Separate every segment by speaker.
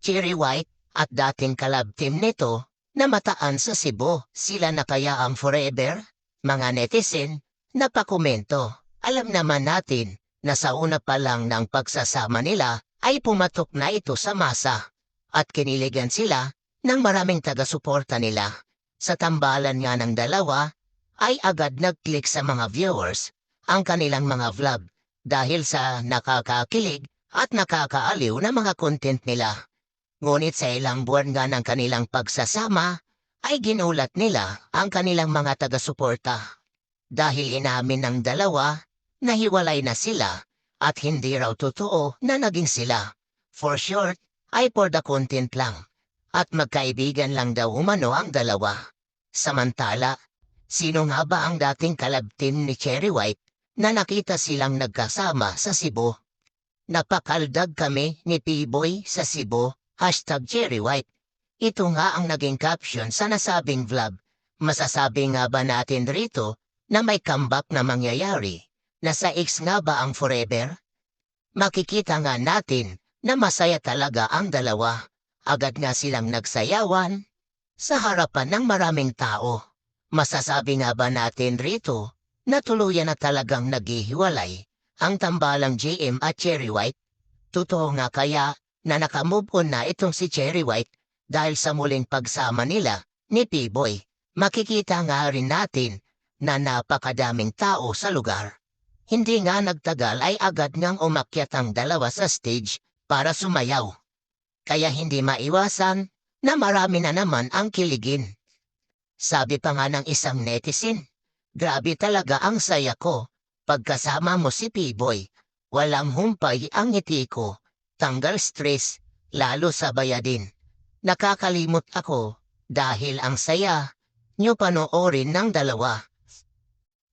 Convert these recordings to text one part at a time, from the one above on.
Speaker 1: Cherry White at dating kalab team nito na mataan sa Cebu. Sila na kaya ang forever? Mga netizen, napakomento. Alam naman natin na sa una pa lang ng pagsasama nila ay pumatok na ito sa masa at kiniligan sila ng maraming taga-suporta nila. Sa tambalan nga ng dalawa ay agad nag-click sa mga viewers ang kanilang mga vlog dahil sa nakakakilig at nakakaaliw na mga content nila. Ngunit sa ilang buwan nga ng kanilang pagsasama, ay ginulat nila ang kanilang mga taga-suporta. Dahil inamin ng dalawa na hiwalay na sila at hindi raw totoo na naging sila. For short, ay for the content lang. At magkaibigan lang daw umano ang dalawa. Samantala, sino nga ba ang dating kalabtin ni Cherry White na nakita silang nagkasama sa Cebu? Napakaldag kami ni P-Boy sa Cebu, hashtag Cherry White. Ito nga ang naging caption sa nasabing vlog. Masasabi nga ba natin rito na may comeback na mangyayari? Na sa X nga ba ang forever? Makikita nga natin na masaya talaga ang dalawa. Agad nga silang nagsayawan sa harapan ng maraming tao. Masasabi nga ba natin rito na tuluyan na talagang naghihiwalay ang tambalang JM at Cherry White? Totoo nga kaya na nakamove on na itong si Cherry White dahil sa muling pagsama nila ni P-Boy. Makikita nga rin natin na napakadaming tao sa lugar. Hindi nga nagtagal ay agad ngang umakyat ang dalawa sa stage para sumayaw. Kaya hindi maiwasan na marami na naman ang kiligin. Sabi pa nga ng isang netizen, Grabe talaga ang saya ko. Pagkasama mo si P-Boy, walang humpay ang ngiti ko. Tanggal stress, lalo sa bayadin. Nakakalimot ako dahil ang saya nyo panoorin ng dalawa.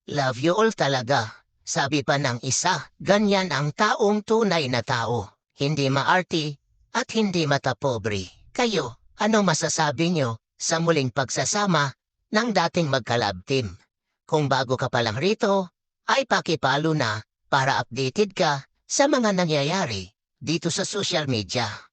Speaker 1: Love you all talaga. Sabi pa ng isa, ganyan ang taong tunay na tao. Hindi maarti at hindi matapobre. Kayo, ano masasabi nyo sa muling pagsasama ng dating magkalab team? Kung bago ka pa lang rito, ay pakipalo na para updated ka sa mga nangyayari dito sa social media.